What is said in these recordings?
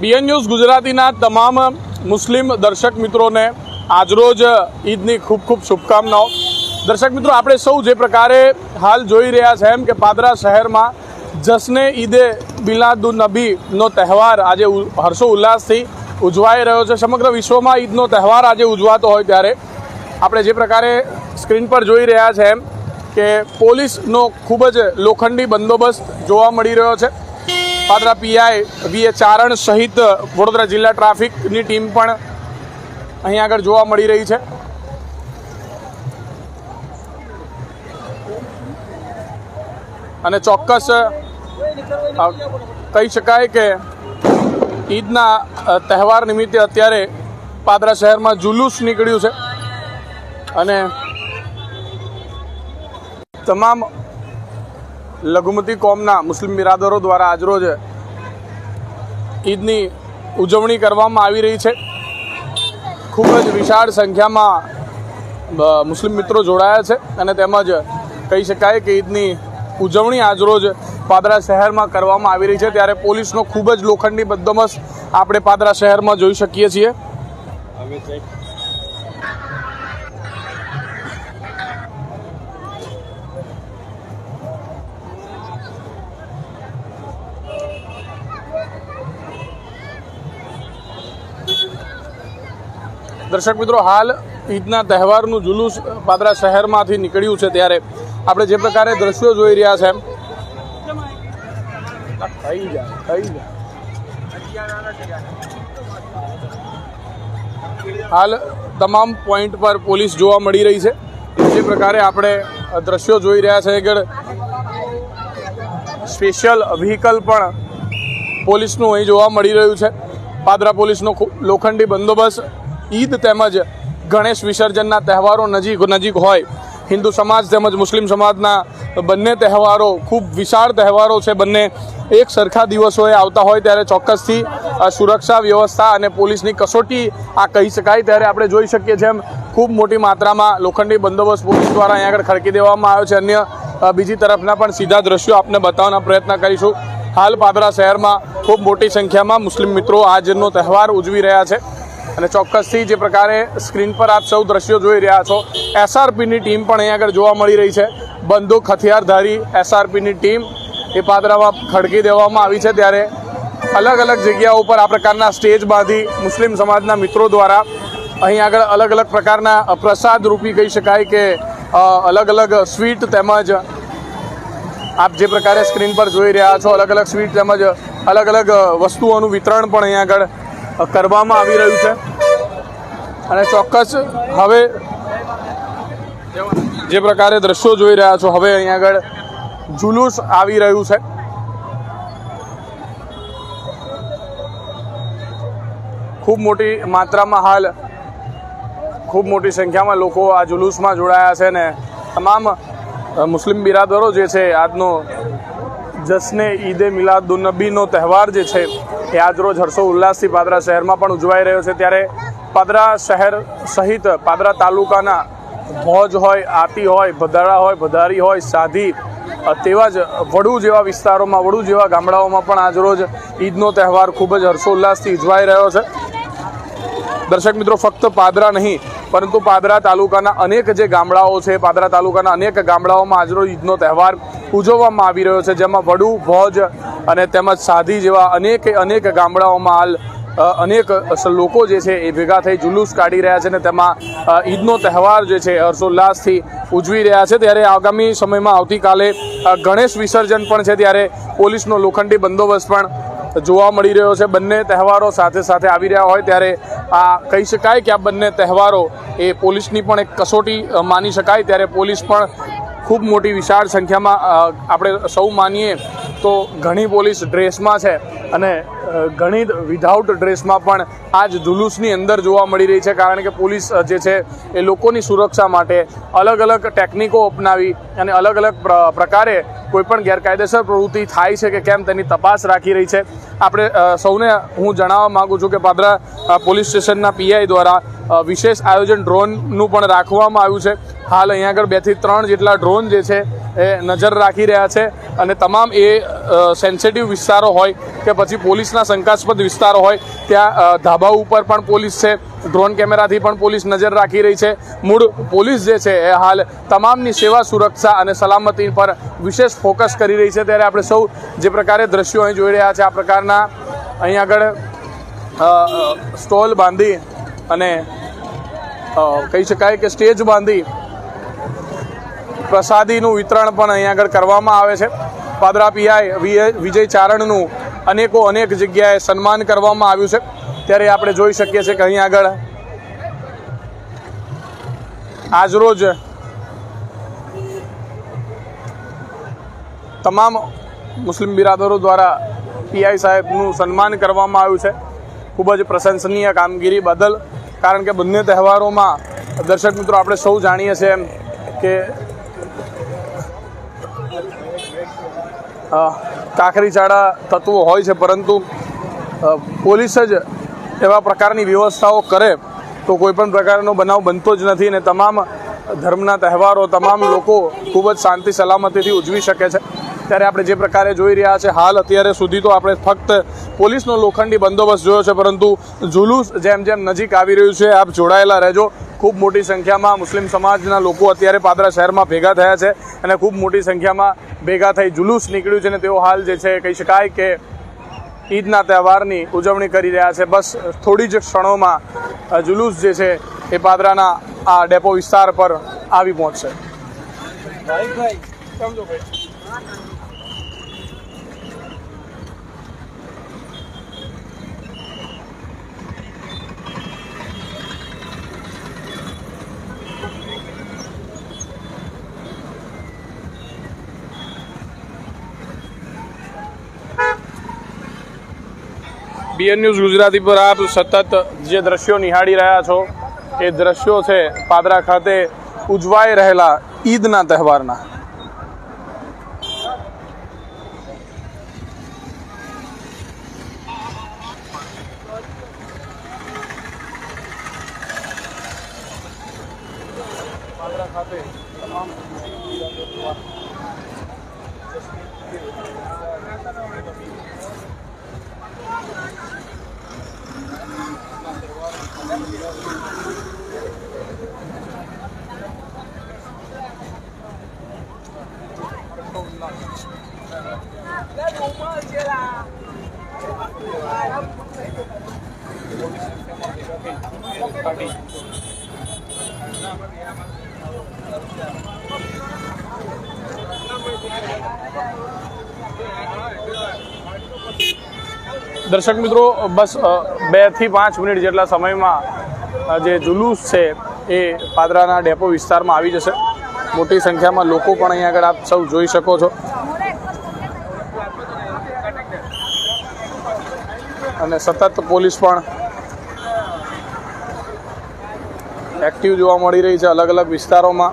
BN news ગુજરાતીના તમામ મુસ્લિમ દર્શક મિત્રોને આજરોજ ઈદની ખૂબ ખૂબ શુભકામનાઓ. દર્શક મિત્રો, આપણે સૌ જે પ્રકારે હાલ જોઈ રહ્યા છે એમ કે પાદરા શહેરમાં જશ્ને ઈદે બિલાદુ નબીનો તહેવાર આજે હર્ષો ઉલ્લાસથી ઉજવાઈ રહ્યો છે. સમગ્ર વિશ્વમાં ઈદનો તહેવાર આજે ઉજવાતો હોય ત્યારે આપણે જે પ્રકારે સ્ક્રીન પર જોઈ રહ્યા છે એમ કે પોલીસનો ખૂબ જ લોખંડી બંદોબસ્ત જોવા મળી રહ્યો છે. પાદરા પીઆઈ વી એ ચારણ સહિત વડોદરા જિલ્લા ટ્રાફિકની ટીમ પણ અહીં આગળ જોવા મળી રહી છે. અને ચોક્કસ કહી શકાય કે ઈદના તહેવાર નિમિત્તે અત્યારે પાદરા શહેરમાં જુલુસ નીકળ્યું છે. અને તમામ લઘુમતી કોમના મુસ્લિમ બિરાદરો દ્વારા આજરોજ ઈદની ઉજવણી કરવામાં આવી રહી છે. ખૂબ જ વિશાળ સંખ્યામાં મુસ્લિમ મિત્રો જોડાયા છે અને તેમજ કહી શકાય કે ઈદની ઉજવણી આજરોજ પાદરા શહેરમાં કરવામાં આવી રહી છે. ત્યારે પોલીસનો ખૂબ જ લોખંડી બંદોબસ્ત આપણે પાદરા શહેરમાં જોઈ શકીએ છીએ. દર્શક મિત્રો, હાલ ઈદના તહેવારનું જુલુસ પાદરા શહેરમાંથી નીકળ્યું છે ત્યારે આપણે જે પ્રકારે દ્રશ્યો જોઈ રહ્યા છે હાલ તમામ પોઈન્ટ પર પોલીસ જોવા મળી રહી છે. જે પ્રકારે આપણે દ્રશ્યો જોઈ રહ્યા છે, આગળ સ્પેશિયલ વ્હીકલ પણ પોલીસનું અહીં જોવા મળી રહ્યું છે. પાદરા પોલીસનો લોખંડી બંદોબસ્ત ઈદ તેમજ ગણેશ વિસર્જનના તહેવારો નજીક નજીક હોય. હિન્દુ સમાજ તેમજ મુસ્લિમ સમાજના બંને તહેવારો ખૂબ વિશાળ તહેવારો છે. બંને એક સરખા દિવસોએ આવતા હોય ત્યારે ચોક્કસથી સુરક્ષા વ્યવસ્થા અને પોલીસની કસોટી આ કહી શકાય ત્યારે આપણે જોઈ શકીએ છીએ એમ ખૂબ મોટી માત્રામાં લોખંડી બંદોબસ્ત પોલીસ દ્વારા અહીં આગળ ખડકી દેવામાં આવ્યો છે. અન્ય બીજી તરફના પણ સીધા દ્રશ્યો આપને બતાવવાના પ્રયત્ન કરીશું. હાલ પાદરા શહેરમાં ખૂબ મોટી સંખ્યામાં મુસ્લિમ મિત્રો આજનો તહેવાર ઉજવી રહ્યા છે. અને ચોક્કસથી જે પ્રકારે સ્ક્રીન પર આપ સૌ દ્રશ્યો જોઈ રહ્યા છો, એસઆરપીની ટીમ પણ અહીં આગળ જોવા મળી રહી છે. બંદૂક, હથિયારધારી એસઆરપીની ટીમ એ પાદરામાં ખડકી દેવામાં આવી છે ત્યારે અલગ અલગ જગ્યાઓ ઉપર આ પ્રકારના સ્ટેજ બાંધી મુસ્લિમ સમાજના મિત્રો દ્વારા અહીં આગળ અલગ અલગ પ્રકારના પ્રસાદ રૂપી કહી શકાય કે અલગ અલગ સ્વીટ તેમજ આપ જે પ્રકારે સ્ક્રીન પર જોઈ રહ્યા છો, અલગ અલગ સ્વીટ તેમજ અલગ અલગ વસ્તુઓનું વિતરણ પણ અહીં આગળ કરવામાં આવી રહ્યું છે. અને ચોક્કસ હવે જે પ્રકારે દ્રશ્યો જોઈ રહ્યા છો, હવે અહીં આગળ જુલુસ આવી રહ્યું છે. ખૂબ મોટી માત્રામાં હાલ ખૂબ મોટી સંખ્યામાં લોકો આ જુલુસમાં જોડાયા છે ને તમામ મુસ્લિમ બિરાદરો જે છે, આજનો જશ્ને ઈદે મિલાદુન્નબીનો તહેવાર જે છે, એ આજરોજ હર્ષો ઉલ્લાસથી પાદરા શહેરમાં પણ ઉજવાઈ રહ્યો છે. ત્યારે પાદરા શહેર સહિત પાદરા તાલુકાના ભોજ હોય આતી હોય ભદાળા હોય, ભદારી હોય, સાધી તેવા જ વડુ જેવા વિસ્તારોમાં, વડુ જેવા ગામડાઓમાં પણ આજરોજ ઈદનો તહેવાર ખૂબ જ હર્ષોલ્લાસથી ઉજવાઈ રહ્યો છે. દર્શક મિત્રો, ફક્ત પાદરા નહીં, પરંતુ પાદરા તાલુકાના અનેક જે ગામડાઓ છે, પાદરા તાલુકાના અનેક ગામડાઓમાં આજનો ઈદનો તહેવાર ઉજવવામાં આવી રહ્યો છે, જેમાં વડુ, ભોજ અને તેમજ સાધી જેવા અનેક અનેક ગામડાઓમાં હાલ અનેક લોકો જે છે એ ભેગા થઈ જુલુસ કાઢી રહ્યા છે અને તેમાં ઈદનો તહેવાર જે છે હર્ષોલ્લાસથી ઉજવી રહ્યા છે. ત્યારે આગામી સમયમાં આવતીકાલે ગણેશ વિસર્જન પણ છે, ત્યારે પોલીસનો લોખંડી બંદોબસ્ત પણ જોવા મળી રહ્યો છે. બંને તહેવારો સાથે સાથે આવી રહ્યા હોય, ત્યારે આ કહી શકાય કે આ બંને તહેવારો એ પોલીસની પણ એક કસોટી માની શકાય. ત્યારે પોલીસ પણ ખૂબ મોટી વિશાળ સંખ્યામાં આપણે સૌ માનીએ તો ઘણી પોલીસ ડ્રેસમાં છે અને ઘણી વિધાઉટ ડ્રેસમાં પણ આજ જુલુસની અંદર જોવા મળી રહી છે કારણ કે પોલીસ જે છે એ લોકોની સુરક્ષા માટે અલગ અલગ ટેકનિકો અપનાવી અને અલગ અલગ પ્ર- પ્રકારે કોઈપણ ગેરકાયદેસર પ્રવૃત્તિ થાય છે કે કેમ તેની તપાસ રાખી રહી છે. આપણે સૌને હું જણાવવા માગું છું કે પાદરા પોલીસ સ્ટેશનના પીઆઈ દ્વારા વિશેષ આયોજન ડ્રોનનું પણ રાખવામાં આવ્યું છે. હાલ અહીંયા આગળ બેથી ત્રણ જેટલા ડ્રોન જે છે એ નજર રાખી રહ્યા છે અને તમામ એ સેન્સિટિવ વિસ્તારો હોય કે પછી પોલીસના શંકાસ્પદ વિસ્તારો હોય, ત્યાં ધાબા ઉપર પણ પોલીસ છે, ડ્રોન કેમેરાથી પણ પોલીસ નજર રાખી રહી છે. મૂળ પોલીસ જે છે એ હાલ તમામની સેવા, સુરક્ષા અને સલામતી પર વિશેષ ફોકસ કરી રહી છે. ત્યારે આપણે સૌ જે પ્રકારે દ્રશ્યો અહીં જોઈ રહ્યા છે, આ પ્રકારના અહીં આગળ સ્ટોલ બાંધી અને કહી શકાય કે સ્ટેજ બાંધી પ્રસાદીનું વિતરણ પણ અહીં આગળ કરવામાં આવે છે. પાદરા પીઆઈ વિજય ચારણનું અનેકો અનેક જગ્યાએ સન્માન કરવામાં આવ્યું છે. ત્યારે આપણે જોઈ શકીએ છીએ કે અહીં આગળ આજરોજ તમામ મુસ્લિમ બિરાદરો દ્વારા પીઆઈ સાહેબનું સન્માન કરવામાં આવ્યું છે. ખૂબ જ પ્રશંસનીય કામગીરી બદલ, કારણ કે બંને તહેવારોમાં દર્શક મિત્રો આપણે સૌ જાણીએ છીએ એમ કે અ, ચાળા તત્વો હોય છે પરંતુ પોલીસ જ એવા પ્રકારની વ્યવસ્થાઓ કરે તો કોઈપણ પ્રકારનો બનાવ બનતો જ નથી ને તમામ ધર્મના તહેવારો તમામ લોકો ખૂબ જ શાંતિ સલામતીથી ઉજવી શકે છે. ત્યારે આપણે જે પ્રકારે જોઈ રહ્યા છે હાલ અત્યારે સુધી તો આપણે ફક્ત પોલીસનો લોખંડી બંદોબસ્ત જોયો છે પરંતુ જુલુસ જેમ જેમ નજીક આવી રહ્યું છે આપ જોડાયેલા રહેજો. ખૂબ મોટી સંખ્યામાં મુસ્લિમ સમાજના લોકો અત્યારે પાદરા શહેરમાં ભેગા થયા છે અને ખૂબ મોટી સંખ્યામાં ભેગા થઈ જુલુસ નીકળ્યું છે અને તેઓ હાલ જે છે કહી શકાય કે ઈદના તહેવારની ઉજવણી કરી રહ્યા છે. બસ થોડી જ ક્ષણોમાં જુલુસ જે છે એ પાદરાના આ ડેપો વિસ્તાર પર આવી પહોંચશે. બીએન ન્યૂઝ ગુજરાતી પર આપ સતત જે દ્રશ્યો નિહાળી રહ્યા છો, એ દ્રશ્યો છે પાદરા ખાતે ઉજવાઈ રહેલા ઈદના તહેવારના. દર્શક મિત્રો, બસ બેથી પાંચ મિનિટ જેટલા સમયમાં જે જુલુસ છે એ પાદરાના ડેપો વિસ્તારમાં આવી જશે. મોટી સંખ્યામાં લોકો પણ અહીંયા આગળ આપ સૌ જોઈ શકો છો. અને સતત પોલીસ પણ એક્ટિવ જોવા મળી રહી છે અલગ અલગ વિસ્તારોમાં.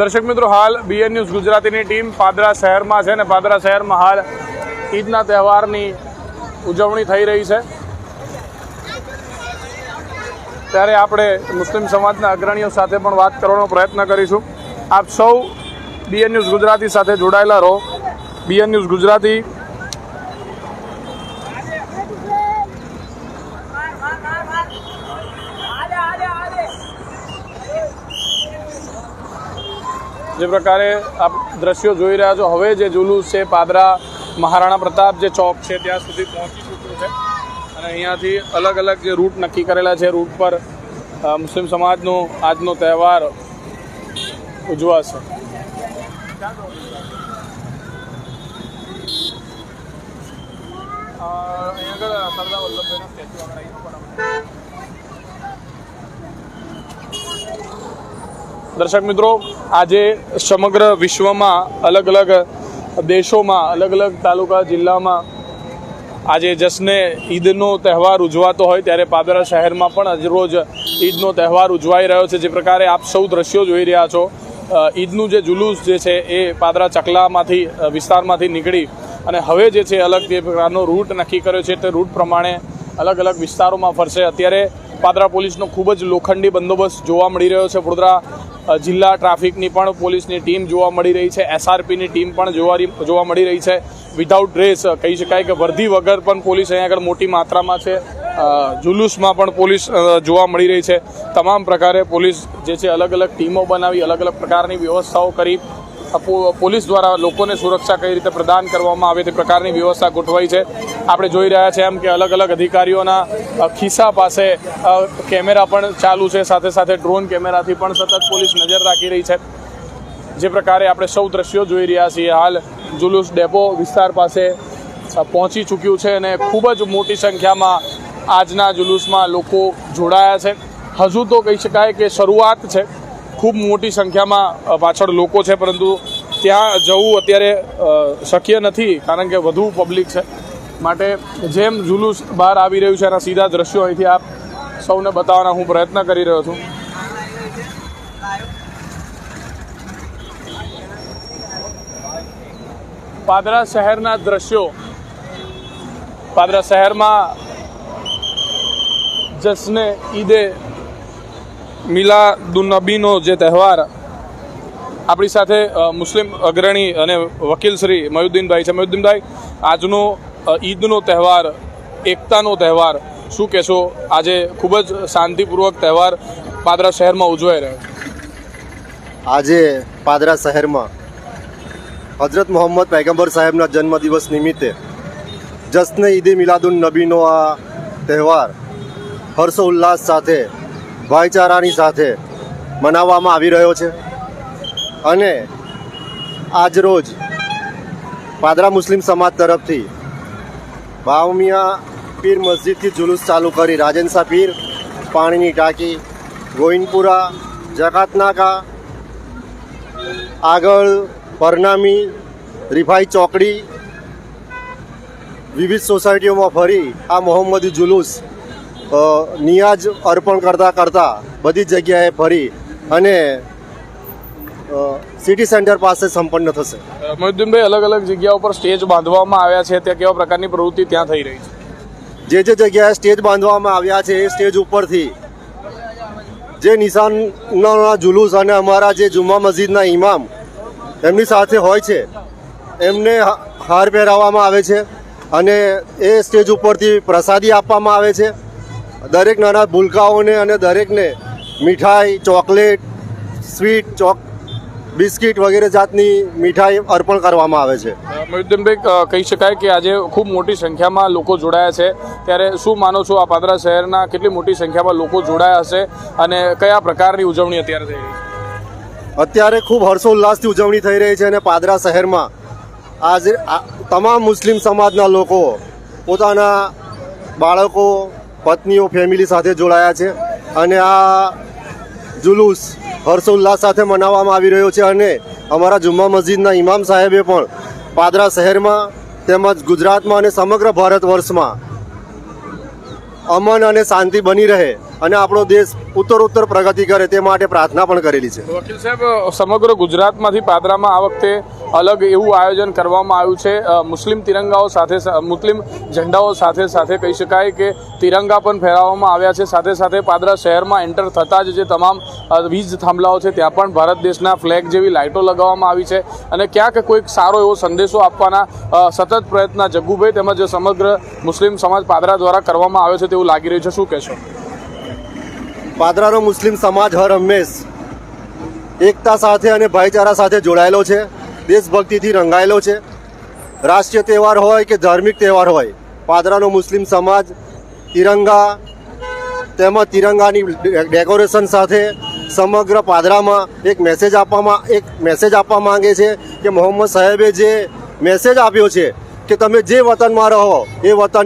દર્શક મિત્રો, હાલ બીએન ન્યૂઝ ગુજરાતીની ટીમ પાદરા શહેરમાં છે ને પાદરા શહેરમાં હાલ ઈદના તહેવારની ઉજવણી થઈ રહી છે. ત્યારે આપણે મુસ્લિમ સમાજના અગ્રણીઓ સાથે પણ વાત કરવાનો પ્રયત્ન કરીશું. આપ સૌ બીએન ન્યૂઝ ગુજરાતી સાથે જોડાયેલા રહો. બીએન ન્યૂઝ ગુજરાતી જે પ્રકારે આપ દ્રશ્યો જોઈ રહ્યા છો, હવે જે જુલુસ છે, પાદરા, મહારાણા પ્રતાપ જે ચોક છે, ત્યાં સુધી પહોંચી ચૂક્યું છે. અને અહીંયાથી અલગ અલગ જે રૂટ નક્કી કરેલા છે, રૂટ પર મુસ્લિમ સમાજનો આજનો તહેવાર ઉજવાશે. અહીંયા સરદાર વલ્લભભાઈના સ્ટેચ્યુ આગળ આવીને દર્શક મિત્રો, આજે સમગ્ર વિશ્વમાં અલગ અલગ દેશોમાં, અલગ અલગ તાલુકા, જિલ્લામાં આજે જશ્ને ઈદનો તહેવાર ઉજવાતો હોય ત્યારે પાદરા શહેરમાં પણ રોજ ઈદનો તહેવાર ઉજવાઈ રહ્યો છે. જે પ્રકારે આપ સૌ દ્રશ્યો જોઈ રહ્યા છો. ઈદનું જે જુલુસ જે છે એ પાદરા ચકલામાંથી વિસ્તારમાંથી નીકળી અને હવે જે છે અલગ તે પ્રકારનો રૂટ નક્કી કર્યો છે. તે રૂટ પ્રમાણે અલગ અલગ વિસ્તારોમાં ફરશે. અત્યારે પાદરા પોલીસનો ખૂબ જ લોખંડી બંદોબસ્ત જોવા મળી રહ્યો છે. વડોદરા જિલ્લા ટ્રાફિકની પણ પોલીસની ટીમ જોવા મળી રહી છે. એસઆરપીની ટીમ પણ જોવા જોવા મળી રહી છે. વિધાઉટ ડ્રેસ કહી શકાય કે વર્ધી વગર પણ પોલીસ અહીંયા આગળ મોટી માત્રામાં છે. જુલુસમાં પણ પોલીસ જોવા મળી રહી છે. તમામ પ્રકારે પોલીસ જે છે અલગ અલગ ટીમો બનાવી અલગ અલગ પ્રકારની વ્યવસ્થાઓ કરી. પોલીસ દ્વારા લોકોને સુરક્ષા કઈ રીતે પ્રદાન કરવામાં આવે તે પ્રકારની વ્યવસ્થા ગોઠવાઈ છે. આપણે જોઈ રહ્યા છે એમ કે અલગ અલગ અધિકારીઓના ખિસ્સા પાસે કેમેરા પણ ચાલુ છે. સાથે સાથે ડ્રોન કેમેરાથી પણ સતત પોલીસ નજર રાખી રહી છે. જે પ્રકારે આપણે સૌ દ્રશ્યો જોઈ રહ્યા છીએ. હાલ જુલુસ ડેપો વિસ્તાર પાસે પહોંચી ચૂક્યું છે અને ખૂબ જ મોટી સંખ્યામાં આજના જુલુસમાં લોકો જોડાયા છે. હજુ તો કહી શકાય કે શરૂઆત છે. ખૂબ મોટી સંખ્યામાં પાછળ લોકો છે, પરંતુ ત્યાં જવું અત્યારે શક્ય નથી, કારણ કે વધુ પબ્લિક છે. માટે જેમ જુલુસ બહાર આવી રહ્યું છે, એના સીધા દ્રશ્યો અહીંથી આપ સૌને બતાવવાના હું પ્રયત્ન કરી રહ્યો છું. પાદરા શહેરના દ્રશ્યો. પાદરા શહેરમાં જશ્ને ઈદે મિલાદુન્નબીનો જે તહેવાર આપણી સાથે મુસ્લિમ અગ્રણી અને વકીલ શ્રી મયુદ્દીનભાઈ છે. મયુદ્દીનભાઈ, આજનો ઈદનો તહેવાર, એકતાનો તહેવાર, શું કહેશો? આજે ખૂબ જ શાંતિપૂર્વક તહેવાર પાદરા શહેરમાં ઉજવાઈ રહ્યો આજે પાદરા શહેરમાં હજરત મોહમ્મદ પૈગંબર સાહેબના જન્મદિવસ નિમિત્તે જશ્ન ઈદે મિલાદુન નબીનો આ તહેવાર હર્ષોલ્લાસ સાથે ભાઈચારાની સાથે મનાવવામાં આવી રહ્યો છે. અને આજરોજ પાદરા મુસ્લિમ સમાજ તરફથી બાવમિયા પીર મસ્જિદથી જુલુસ ચાલુ કરી રાજેન્સા પીર, પાણીની ટાંકી, ગોવિંદપુરા, જકાતનાકા, આગળ પરનામી, રિફાઈ ચોકડી, વિવિધ સોસાયટીઓમાં ફરી આ મોહમ્મદી જુલુસ નિયાજ અર્પણ કરતાં કરતાં બધી જગ્યાએ ફરી અને સિટી સેન્ટર પાસે સંપન્ન થશે. મોહિદ્દીનભાઈ અલગ અલગ જગ્યાઓ પર સ્ટેજ બાંધવામાં આવ્યા છે. ત્યાં કેવા પ્રકારની પ્રવૃત્તિ ત્યાં થઈ રહી છે? જે જે જગ્યાએ સ્ટેજ બાંધવામાં આવ્યા છે એ સ્ટેજ ઉપરથી જે નિશાનના જુલુસ અને અમારા જે જુમ્મા મસ્જિદના ઇમામ એમની સાથે હોય છે એમને હાર પહેરાવવામાં આવે છે અને એ સ્ટેજ ઉપરથી પ્રસાદી આપવામાં આવે છે. દરેક નાના ભૂલકાઓને અને દરેકને મીઠાઈ ચોકલેટ સ્વીટ ચોક બિસ્કિટ વગેરે જાતની મીઠાઈ અર્પણ કરવામાં આવે છે. મયુદ્દીનભાઈ કહી શકાય કે આજે ખૂબ મોટી સંખ્યામાં લોકો જોડાયા છે. ત્યારે શું માનો છો આ પાદરા શહેરના કેટલી મોટી સંખ્યામાં લોકો જોડાયા હશે અને કયા પ્રકારની ઉજવણી અત્યારે થઈ રહી છે? અત્યારે ખૂબ હર્ષોલ્લાસથી ઉજવણી થઈ રહી છે અને પાદરા શહેરમાં આજે તમામ મુસ્લિમ સમાજના લોકો પોતાના બાળકો પત્નીઓ ફેમિલી સાથે જોડાયા છે અને આ જુલુસ હર્ષોલ્લાસ સાથે મનાવવામાં આવી રહ્યો છે અને અમારા જુમ્મા મસ્જિદના ઇમામ સાહેબે પણ પાદરા શહેરમાં તેમજ ગુજરાતમાં અને સમગ્ર ભારત વર્ષમાં અમન અને શાંતિ બની રહે અને આપણો દેશ ઉત્તરોત્તર પ્રગતિ કરે તે માટે પ્રાર્થના પણ કરેલી છે. વકીલ સાહેબ, સમગ્ર ગુજરાતમાંથી પાદરામાં આ વખતે અલગ એવું આયોજન કરવામાં આવ્યું છે. મુસ્લિમ તિરંગાઓ સાથે મુસ્લિમ ઝંડાઓ સાથે સાથે કહી શકાય કે તિરંગા પણ ફેરવવામાં આવ્યા છે. સાથે સાથે પાદરા શહેરમાં એન્ટર થતાં જ જે તમામ વીજ થાંભલાઓ છે, ત્યાં પણ ભારત દેશના ફ્લેગ જેવી લાઇટો લગાવવામાં આવી છે. અને ક્યાંક કોઈક સારો એવો સંદેશો આપવાના સતત પ્રયત્ન જગ્ગુભાઈ તેમજ સમગ્ર મુસ્લિમ સમાજ પાદરા દ્વારા કરવામાં આવ્યો છે તેવું લાગી રહ્યું છે. શું કહેશો? પાદરાનો મુસ્લિમ સમાજ હર હંમેશ એકતા સાથે અને ભાઈચારા સાથે જોડાયેલો છે. દેશભક્તિથી રંગાયેલો છે. રાષ્ટ્રીય તહેવાર હોય કે ધાર્મિક તહેવાર હોય, પાદરાનો મુસ્લિમ સમાજ, તિરંગા, તેમજ તિરંગાની ડેકોરેશન સાથે સમગ્ર પાદરામાં એક મેસેજ આપવામાં, એક મેસેજ આપવા માંગે છે કે મોહમ્મદ સાહેબે જે મેસેજ આપ્યો છે કે તમે જે વતનમાં રહો, એ વતન